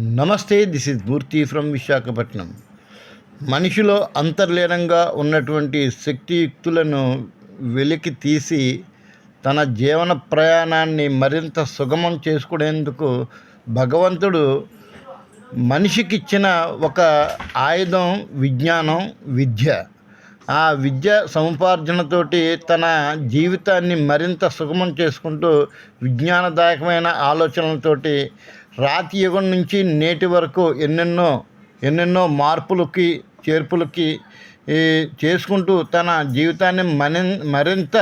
నమస్తే this is Murthy from Visakhapatnam. మనిషిలో అంతర్లీనంగా ఉన్నటువంటి శక్తియుక్తులను వెలికి తీసి తన జీవన ప్రయాణాన్ని మరింత సుగమం చేసుకునేందుకు భగవంతుడు మనిషికిచ్చిన ఒక ఆయుధం విజ్ఞానం విద్య. ఆ విద్య సముపార్జనతోటి తన జీవితాన్ని మరింత సుగమం చేసుకుంటూ విజ్ఞానదాయకమైన ఆలోచనలతోటి రాతి యుగం నుంచి నేటి వరకు ఎన్నెన్నో ఎన్నెన్నో మార్పులకి చేర్పులకి చేసుకుంటూ తన జీవితాన్ని మరిం మరింత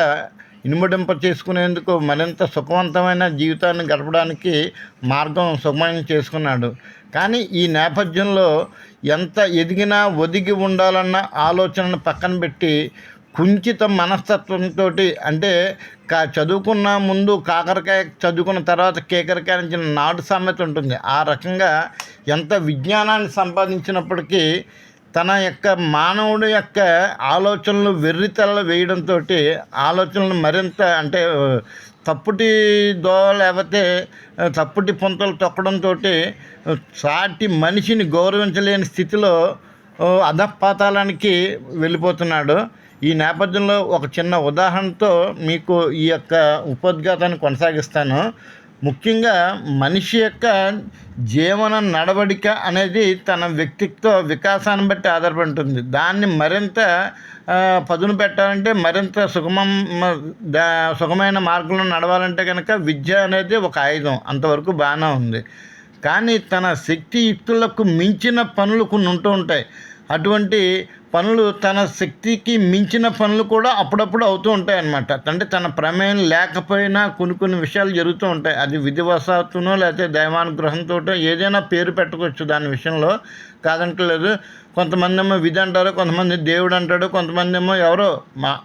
ఇనుమడింప చేసుకునేందుకు మరింత సుఖవంతమైన జీవితాన్ని గడపడానికి మార్గం సుగమం చేసుకున్నాడు. కానీ ఈ నేపథ్యంలో ఎంత ఎదిగినా ఒదిగి ఉండాలన్న ఆలోచనను పక్కన పెట్టి కుంచిత మనస్తత్వంతో అంటే కా చదువుకున్న ముందు కాకరకాయ చదువుకున్న తర్వాత కేకరకాయ నుంచి నాడు సామెత ఉంటుంది. ఆ రకంగా ఎంత విజ్ఞానాన్ని సంపాదించినప్పటికీ తన యొక్క మానవుడి యొక్క ఆలోచనలు వెర్రితెల్ల వేయడంతో ఆలోచనలు మరింత అంటే తప్పుటి దో లేకపోతే తప్పుటి పుంతలు తొక్కడంతో సాటి మనిషిని గౌరవించలేని స్థితిలో అధపాతాలానికి వెళ్ళిపోతున్నాడు. ఈ నేపథ్యంలో ఒక చిన్న ఉదాహరణతో మీకు ఈ యొక్క ఉపోద్ఘాతాన్ని కొనసాగిస్తాను. ముఖ్యంగా మనిషి యొక్క జీవన నడవడిక అనేది తన వ్యక్తిత్వ వికాసాన్ని బట్టి ఆధారపడి ఉంటుంది. దాన్ని మరింత పదును పెట్టాలంటే మరింత సుగమం దా సుగమైన మార్గంలో నడవాలంటే కనుక విద్య అనేది ఒక ఆయుధం. అంతవరకు బాగానే ఉంది. కానీ తన శక్తియుక్తులకు మించిన పనులు కొన్ని ఉంటూ ఉంటాయి. అటువంటి పనులు తన శక్తికి మించిన పనులు కూడా అప్పుడప్పుడు అవుతూ ఉంటాయి అన్నమాట అంటే తన ప్రమేయం లేకపోయినా కొన్ని కొన్ని విషయాలు జరుగుతూ ఉంటాయి. అది విధివశాత్తునో లేకపోతే దైవానుగ్రహంతో ఏదైనా పేరు పెట్టుకోవచ్చు దాని విషయంలో. కాదంటలేదు. కొంతమంది ఏమో విధి అంటారు కొంతమంది దేవుడు అంటాడు కొంతమంది ఏమో ఎవరో మా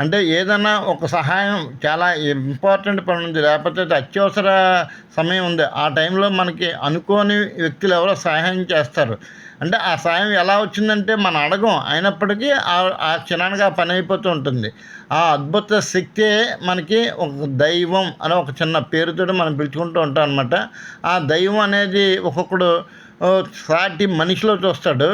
అంటే ఏదైనా ఒక సహాయం చాలా ఇంపార్టెంట్ పని ఉంది. లేకపోతే అత్యవసర సమయం ఉంది. ఆ టైంలో మనకి అనుకోని వ్యక్తులు ఎవరో సహాయం చేస్తారు. అంటే ఆ సాయం ఎలా వచ్చిందంటే మనం అడగం అయినప్పటికీ ఆ- ఆ క్షణానికి ఆ పని అయిపోతూ ఉంటుంది. ఆ అద్భుత శక్తే మనకి ఒక దైవం అనే ఒక చిన్న పేరుతో మనం పిలుచుకుంటూ ఉంటాం అనమాట ఆ దైవం అనేది ఒక్కొక్కడు సాటి మనిషిలో చూస్తాడు.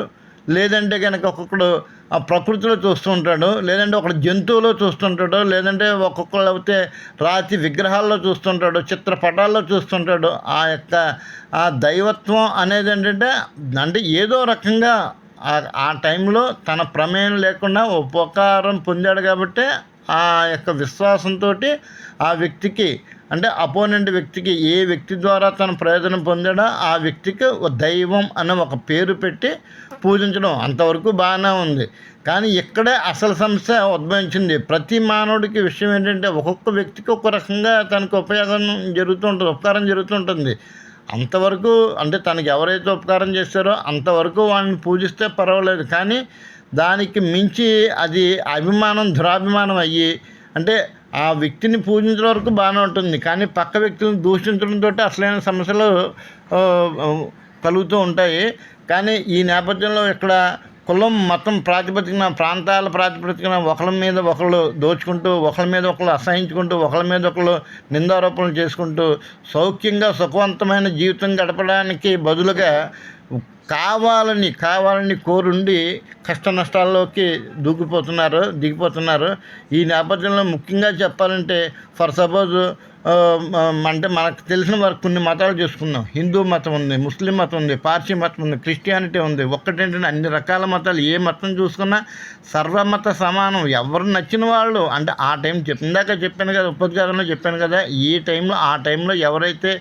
లేదంటే కనుక ఒక్కొక్కడు ఆ ప్రకృతిలో చూస్తూ ఉంటాడు. లేదంటే ఒక జంతువులో చూస్తుంటాడు లేదంటే ఒక్కొక్కరు అయితే రాతి విగ్రహాల్లో చూస్తుంటాడు చిత్రపటాల్లో చూస్తుంటాడు ఆ యొక్క ఆ దైవత్వం అనేది ఏంటంటే అంటే ఏదో రకంగా ఆ- ఆ టైంలో తన ప్రమేయం లేకుండా ఉపకారం పొందాడు కాబట్టి ఆ యొక్క విశ్వాసంతో ఆ వ్యక్తికి అంటే అపోనెంట్ వ్యక్తికి ఏ వ్యక్తి ద్వారా తన ప్రయోజనం పొందాడో ఆ వ్యక్తికి దైవం అనే ఒక పేరు పెట్టి పూజించడం అంతవరకు బాగానే ఉంది. కానీ ఇక్కడే అసలు సమస్య ఉద్భవించింది. ప్రతి మానవుడికి విషయం ఏంటంటే ఒక్కొక్క వ్యక్తికి ఒక రకంగా తనకు ఉపయోగం జరుగుతుంటుంది ఉపకారం జరుగుతుంటుంది అంతవరకు అంటే తనకి ఎవరైతే ఉపకారం చేస్తారో అంతవరకు వాళ్ళని పూజిస్తే పర్వాలేదు. కానీ దానికి మించి అది అభిమానం దురాభిమానం అయ్యి అంటే ఆ వ్యక్తిని పూజించడం వరకు బాగానే ఉంటుంది. కానీ పక్క వ్యక్తులను దూషించడంతో అసలైన సమస్యలు కలుగుతూ ఉంటాయి. కానీ ఈ నేపథ్యంలో ఇక్కడ కులం మతం ప్రాతిపదికన ప్రాంతాల ప్రాతిపదికన ఒకళ్ళ మీద ఒకళ్ళు దోచుకుంటూ ఒకళ్ళ మీద ఒకళ్ళు అసహించుకుంటూ ఒకళ్ళ మీద ఒకళ్ళు నిందారోపణలు చేసుకుంటూ సౌఖ్యంగా సుఖవంతమైన జీవితం గడపడానికి బదులుగా కావాలని కావాలని కోరుండి కష్ట నష్టాల్లోకి దూకిపోతున్నారు దిగిపోతున్నారు. ఈ నేపథ్యంలో ముఖ్యంగా చెప్పాలంటే ఫర్ సపోజ్ అంటే మనకు తెలిసిన వారు కొన్ని మతాలు చూసుకుందాం. హిందూ మతం ఉంది ముస్లిం మతం ఉంది పార్సీ మతం ఉంది క్రిస్టియానిటీ ఉంది. ఒక్కటేంటంటే అన్ని రకాల మతాలు ఏ మతం చూసుకున్నా సర్వమత సమానం. ఎవరు నచ్చిన వాళ్ళు అంటే ఆ టైం చెప్పి ఇందాక చెప్పాను కదా ఉపద్ఘాతంలో చెప్పాను కదా ఈ టైంలో ఆ టైంలో ఎవరైతే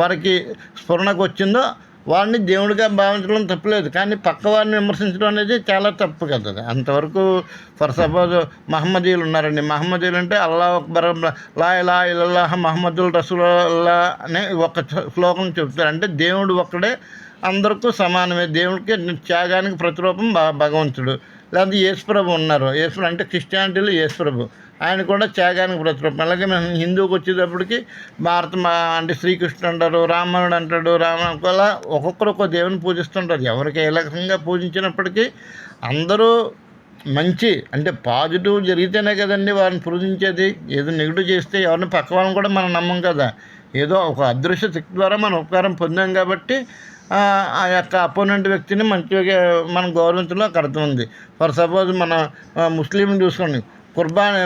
వారికి స్ఫురణకు వచ్చిందో వాడిని దేవుడిగా భావించడం తప్పులేదు. కానీ పక్క వారిని విమర్శించడం అనేది చాలా తప్పు కదా. అంతవరకు ఫర్ సపోజ్ మహమ్మదీలు ఉన్నారండి. మహమ్మదీలు అంటే అల్లా అక్బర్ లా ఇలా ఇల్లాహ మహమ్మదుల్ రసూల్లా అనే ఒక శ్లోకం చెప్తారు అంటే దేవుడు ఒక్కడే అందరికీ సమానమే. దేవుడికి త్యాగానికి ప్రతిరూపం భ- భగవంతుడు. లేదా యేసుప్రభు ఉన్నారు. యేసు అంటే క్రిస్టియానిటీలో యేసుప్రభు. ఆయన కూడా త్యాగానికి ప్రతిరూపం. అలాగే మనం హిందువుకి వచ్చేటప్పటికి భారత మా- అంటే శ్రీకృష్ణుడు అంటారు రామణుడు అంటాడు రామ అలా ఒక్కొక్కరు ఒక్కో దేవుని పూజిస్తుంటారు. ఎవరికి ఏ రకంగా పూజించినప్పటికీ అందరూ మంచి అంటే పాజిటివ్ జరిగితేనే కదండి వారిని పూజించేది. ఏదో నెగిటివ్ చేస్తే ఎవరిని పక్క వాళ్ళని కూడా మనం నమ్మం కదా. ఏదో ఒక అదృశ్య శక్తి ద్వారా మనం ఉపకారం పొందాం కాబట్టి ఆ, యొక్క అపోనెంట్ వ్యక్తిని మంచిగా మనం గౌరవించడం అక్కడ ఉంది. ఫర్ సపోజ్ మన ముస్లింని చూసుకోండి. కుర్బాన్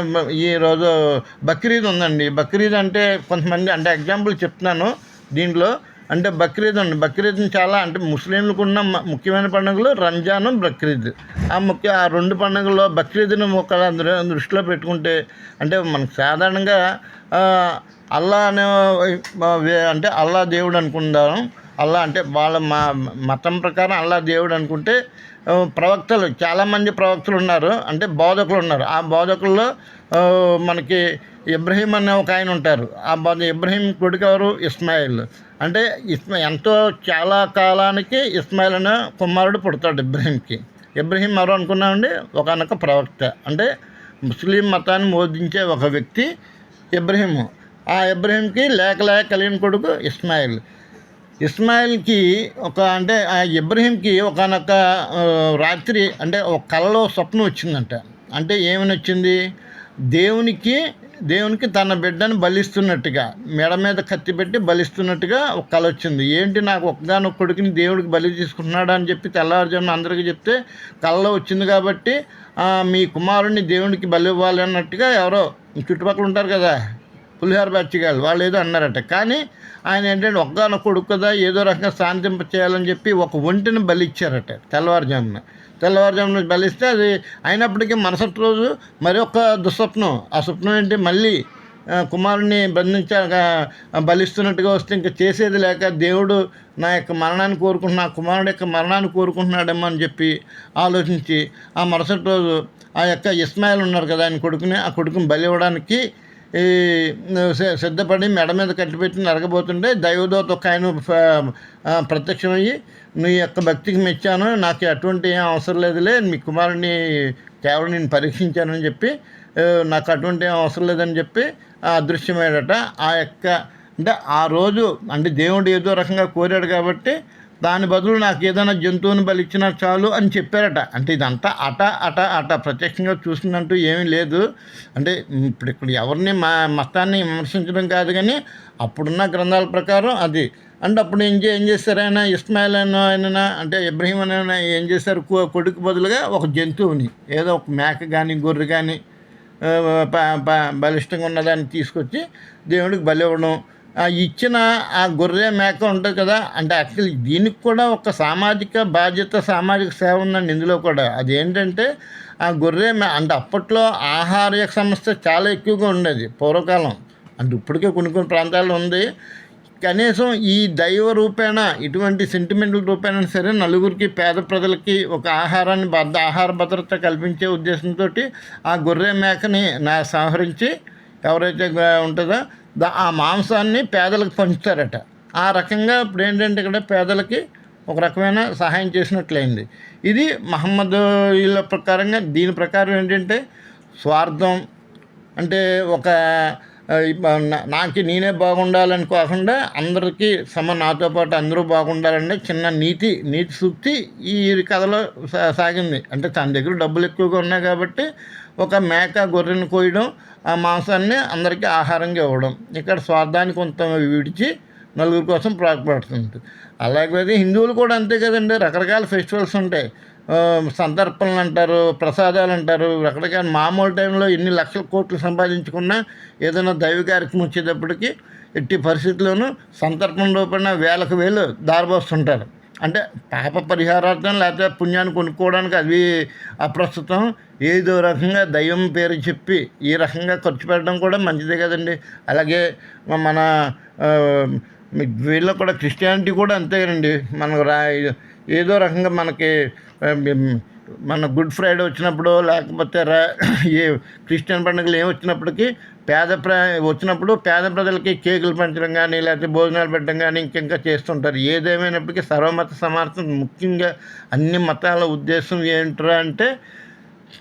ఈ రోజు బక్రీద్ ఉందండి. బక్రీద్ అంటే కొంతమంది అంటే ఎగ్జాంపుల్ చెప్తున్నాను దీంట్లో. అంటే బక్రీద్ ఉంది బక్రీద్ చాలా అంటే ముస్లింలకు ఉన్న ముఖ్యమైన పండుగలు రంజాన్ బక్రీద్. ఆ ముఖ్య ఆ రెండు పండుగల్లో బక్రీద్ను ఒక దృష్టిలో పెట్టుకుంటే అంటే మనకు సాధారణంగా అల్లా అనే అంటే అల్లా దేవుడు అనుకుందాం. అల్లా అంటే వాళ్ళ మా మతం ప్రకారం అల్లా దేవుడు అనుకుంటే ప్రవక్తలు చాలామంది ప్రవక్తలు ఉన్నారు. అంటే బోధకులు ఉన్నారు. ఆ బోధకుల్లో మనకి ఇబ్రహీం అనే ఒక ఆయన ఉంటారు. ఆ బోధ ఇబ్రహీం కొడుకు ఎవరు ఇస్మాయిల్. అంటే ఇస్మా ఎంతో చాలా కాలానికి ఇస్మాయిల్ అనే కుమారుడు పుడతాడు ఇబ్రహీంకి. ఇబ్రహీం ఎవరు అనుకున్నామండి? ఒకనొక ప్రవక్త. అంటే ముస్లిం మతాన్ని బోధించే ఒక వ్యక్తి ఇబ్రహీము. ఆ ఇబ్రహీంకి లేక లేక కలిగిన కొడుకు ఇస్మాయిల్. ఇస్మాయిల్కి ఒక అంటే ఆ ఇబ్రహీంకి ఒకనొక రాత్రి అంటే ఒక కలలో స్వప్నం వచ్చిందంట. అంటే ఏమని వచ్చింది? దేవునికి దేవునికి తన బిడ్డను బలిస్తున్నట్టుగా మెడ మీద కత్తి పెట్టి బలిస్తున్నట్టుగా ఒక కళ వచ్చింది. ఏంటి నాకు ఒక్కగానొక్క కొడుకుని దేవుడికి బలి తీసుకుంటున్నాడు అని చెప్పి తెల్లవారుజామున అందరికీ చెప్తే కళ్ళలో వచ్చింది కాబట్టి మీ కుమారుడిని దేవునికి బలి ఇవ్వాలి అన్నట్టుగా ఎవరో చుట్టుపక్కల ఉంటారు కదా పులిహార బచ్చిగాళ్ళు వాళ్ళు ఏదో అన్నారట. కానీ ఆయన ఏంటంటే ఒక్కగానొక్క కొడుకు కదా ఏదో రకంగా శాంతింప చేయాలని చెప్పి ఒక ఒంటిని బలిచ్చారట తెల్లవారుజామున. తెల్లవారుజామున బలిస్తే అది అయినప్పటికీ మరుసటి రోజు మరి ఒక దుస్వప్నం. ఆ స్వప్నం ఏంటి? మళ్ళీ ఆ, కుమారుని బంధించాక బలిస్తున్నట్టుగా వస్తే ఇంకా చేసేది లేక దేవుడు నా యొక్క మరణాన్ని కోరుకుంటున్నా కుమారుడు యొక్క మరణాన్ని కోరుకుంటున్నాడేమో అని చెప్పి ఆలోచించి ఆ మరుసటి రోజు ఆ యొక్క ఇస్మాయిల్ ఉన్నారు కదా ఆయన కొడుకుని ఆ కొడుకుని బలి ఇవ్వడానికి ఈ సిద్ధపడి మెడ మీద కట్టిపెట్టి నరగబోతుంటే దైవదోత ఒక ఆయన ప్రత్యక్షమయ్యి నీ యొక్క భక్తికి మెచ్చాను నాకు అటువంటి ఏం అవసరం లేదులే మీ కుమారుని కేవలం నేను పరీక్షించానని చెప్పి నాకు అటువంటి ఏం అవసరం లేదని చెప్పి అదృశ్యమయ్యాడట. ఆ యొక్క అంటే ఆ రోజు అంటే దేవుడు ఏదో రకంగా కోరాడు కాబట్టి దాని బదులు నాకు ఏదైనా జంతువుని బలిచ్చినా చాలు అని చెప్పారట. అంటే ఇదంతా అట అట అట ప్రత్యక్షంగా చూసిందంటూ ఏమీ లేదు. అంటే ఇప్పుడు ఇక్కడ ఎవరిని మా మతాన్ని విమర్శించడం కాదు కానీ అప్పుడున్న గ్రంథాల ప్రకారం అది. అంటే అప్పుడు ఏం ఏం చేశారైనా ఆయన? ఇస్మాయిల్ అయినా ఆయన అంటే ఇబ్రహీం అయినా ఏం చేశారు? కొడుకు బదులుగా ఒక జంతువుని ఏదో ఒక మేక కానీ గొర్రె కానీ బలిష్టంగా ఉన్నదాన్ని తీసుకొచ్చి దేవుడికి బలి ఇవ్వడం ఇచ్చిన ఆ గొర్రె మేక ఉంటుంది కదా అంటే యాక్చువల్లీ దీనికి కూడా ఒక సామాజిక బాధ్యత సామాజిక సేవ ఉందండి ఇందులో కూడా. అదేంటంటే ఆ గొర్రె మే అంటే అప్పట్లో ఆహార సమస్య చాలా ఎక్కువగా ఉండేది పూర్వకాలం. అంటే ఇప్పటికే కొన్ని కొన్ని ప్రాంతాల్లో ఉంది. కనీసం ఈ దైవ రూపేణ ఇటువంటి సెంటిమెంటల్ రూపేణ సరే నలుగురికి పేద ప్రజలకి ఒక ఆహారాన్ని భద్ర ఆహార భద్రత కల్పించే ఉద్దేశంతో ఆ గొర్రె మేకని నా సంహరించి ఎవరైతే ఉంటుందో దా ఆ మాంసాన్ని పేదలకు పంచుతారట. ఆ రకంగా ఇప్పుడు ఏంటంటే ఇక్కడ పేదలకి ఒక రకమైన సహాయం చేసినట్లయింది. ఇది మహమ్మద్ వీళ్ళ ప్రకారంగా దీని ప్రకారం ఏంటంటే స్వార్థం అంటే ఒక నాకు నేనే బాగుండాలని కాకుండా అందరికీ సమ నాతో పాటు అందరూ బాగుండాలంటే చిన్న నీతి నీతి సూక్తి ఈ కథలో సా- సాగింది. అంటే తన దగ్గర డబ్బులు ఎక్కువగా ఉన్నాయి కాబట్టి ఒక మేక గొర్రెను కోయడం ఆ మాంసాన్ని అందరికీ ఆహారంగా ఇవ్వడం ఇక్కడ స్వార్థాన్ని కొంత విడిచి నలుగురి కోసం ప్రాకుపడుతుంది అలాగే హిందువులు కూడా అంతే కదండి. రకరకాల ఫెస్టివల్స్ ఉంటాయి. సందర్పణలు అంటారు ప్రసాదాలు అంటారు. ఎక్కడికైనా మామూలు టైంలో ఎన్ని లక్షల కోట్లు సంపాదించుకున్నా ఏదైనా దైవ కార్యక్రమం వచ్చేటప్పటికి ఎట్టి పరిస్థితుల్లోనూ సంతర్పణ రూపేణ వేలకు వేలు దారిపోస్తుంటారు అంటే పాప పరిహారార్థం లేకపోతే పుణ్యాన్ని కొనుక్కోవడానికి అవి అప్రస్తుతం ఏదో రకంగా దైవం పేరు చెప్పి ఈ రకంగా ఖర్చు పెట్టడం కూడా మంచిదే కదండి. అలాగే మన వీళ్ళు కూడా క్రిస్టియానిటీ కూడా అంతేనండి. మనకు రా ఏదో రకంగా మనకి మన గుడ్ ఫ్రైడే వచ్చినప్పుడు లేకపోతే రా ఏ క్రిస్టియన్ పండుగలు ఏం వచ్చినప్పటికీ పేద ప్ర వచ్చినప్పుడు పేద ప్రజలకి కేకులు పంచడం కానీ లేకపోతే భోజనాలు పెట్టడం కానీ ఇంకింకా చేస్తుంటారు. ఏదేమైనప్పటికీ సర్వమత సమార్థం ముఖ్యంగా అన్ని మతాల ఉద్దేశం ఏంట్రా అంటే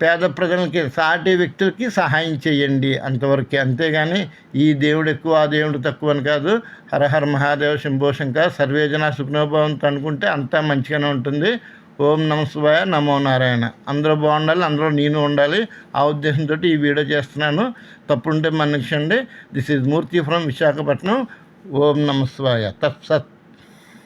పేద ప్రజలకి సాటి వ్యక్తులకి సహాయం చేయండి అంతవరకే. అంతేగాని ఈ దేవుడు ఎక్కువ ఆ దేవుడు తక్కువ అని కాదు. హరహర మహాదేవ శంభో శంకర్. సర్వేజన సుఖనోభవంతో అనుకుంటే అంతా మంచిగానే ఉంటుంది. ఓం నమ శివాయ నమో నారాయణ. అందరూ బాగుండాలి అందరూ నేను ఉండాలి ఆ ఉద్దేశంతో ఈ వీడియో చేస్తున్నాను. తప్పుంటే మన్నించండి. This is Murthy from Visakhapatnam. ఓం నమ శివాయ. తత్సత్